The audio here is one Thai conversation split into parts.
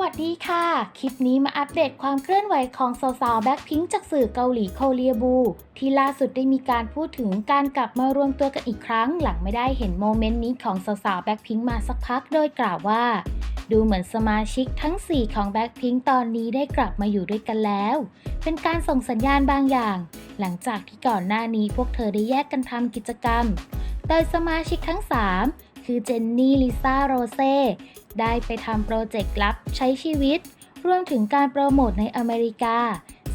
วัสดีค่ะ คลิปนี้มาอัปเดตความเคลื่อนไหวของสาวๆแบ็คพิงจากสื่อเกาหลีโคเรียบู ที่ล่าสุดได้มีการพูดถึงการกลับมารวมตัวกันอีกครั้ง หลังไม่ได้เห็นโมเมนต์นี้ของสาวๆแบ็คพิงมาสักพักโดยกล่าวว่า ดูเหมือนสมาชิกทั้ง 4 ของแบ็คพิงตอนนี้ได้กลับมาอยู่ด้วยกันแล้ว เป็นการส่งสัญญาณบางอย่าง หลังจากที่ก่อนหน้านี้พวกเธอได้แยกกันทำกิจกรรม โดยสมาชิกทั้ง 3 คือเจนนี่ลิซ่าโรเซ่ได้ไปทำโปรเจกต์ลับใช้ชีวิต รวมถึงการโปรโมทในอเมริกา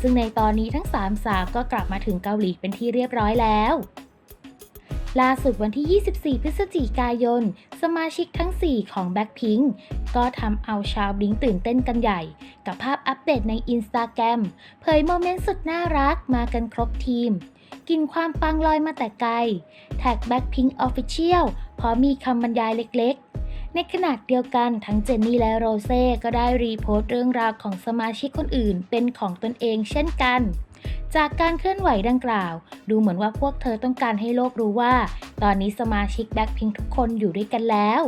ซึ่งในตอนนี้ทั้ง3สาวก็กลับมาถึงเกาหลีเป็นที่เรียบร้อยแล้ว ล่าสุดวันที่ 24 พฤศจิกายน สมาชิกทั้ง 4 ของ Blackpink ก็ทำเอาชาวบลิงตื่นเต้นกันใหญ่ กับภาพอัปเดตใน Instagram เผยโมเมนต์สุดน่ารักมากันครบทีม กินความปังลอยมาแต่ไกล แท็ก Blackpink Official พร้อมมีคำบรรยายเล็กๆในขณะเดียวกันทั้งเจนนี่และโรเซ่ก็ได้รีโพสต์เรื่องราวของสมาชิกคนอื่นเป็นของตนเองเช่นกัน จากการเคลื่อนไหวดังกล่าว ดูเหมือนว่าพวกเธอต้องการให้โลกรู้ว่า ตอนนี้สมาชิกแบ็คพิงทุกคนอยู่ด้วยกันแล้ว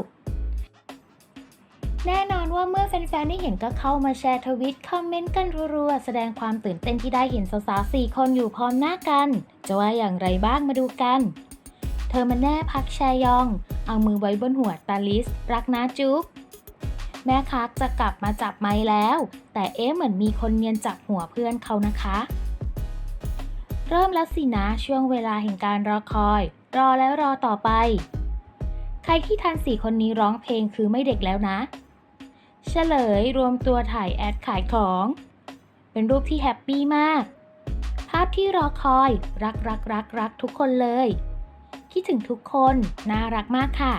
แน่นอนว่าเมื่อแฟนๆได้เห็นก็เข้ามาแชร์ทวิตคอมเมนต์กันรัวๆ แสดงความตื่นเต้นที่ได้เห็นสาวๆสี่คนอยู่พร้อมหน้ากัน จะว่าอย่างไรบ้างมาดูกัน เธอมันแน่พักแชยอง เอามือไว้บนหัวตาลิส รักนะจุ๊บแม่คักจะกลับมาจับไม้แล้ว แต่เอ๊ะเหมือนมีคนเนียนจับหัวเพื่อนเขานะคะ เริ่มแล้วสินะช่วงเวลาแห่งการรอคอย รอแล้วรอต่อไป ใครที่ทันสี่คนนี้ร้องเพลงคือไม่เด็กแล้วนะเฉลยรวมตัวถ่ายแอดขายของ เป็นรูปที่แฮปปี้มาก ภาพที่รอคอย รักรักรักรักทุกคนเลย คิดถึงทุกคน น่ารักมากค่ะ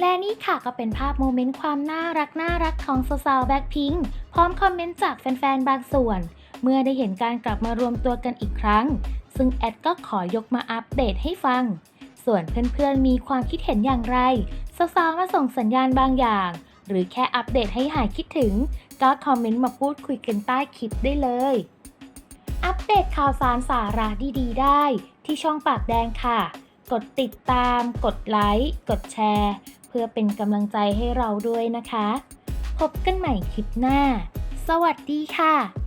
และนี่ค่ะก็เป็นภาพโมเมนต์ความน่ารักน่ารักของสาวๆแบ็คพิงพร้อมคอมเมนต์จากแฟนๆบางส่วน เมื่อได้เห็นการกลับมารวมตัวกันอีกครั้ง ซึ่งแอดก็ขอยกมาอัปเดตให้ฟัง ส่วนเพื่อนๆมีความคิดเห็นอย่างไรสาวๆมาส่งสัญญาณบางอย่าง หรือแค่อัปเดตให้หายคิดถึง ก็คอมเมนต์มาพูดคุยกันใต้คลิปได้เลย อัปเดตข่าวสารสาระดีๆ ได้ ที่ช่องปากแดงค่ะ กดติดตาม กดไลค์ กดแชร์ เพื่อเป็นกำลังใจให้เราด้วยนะคะ พบกันใหม่คลิปหน้า สวัสดีค่ะ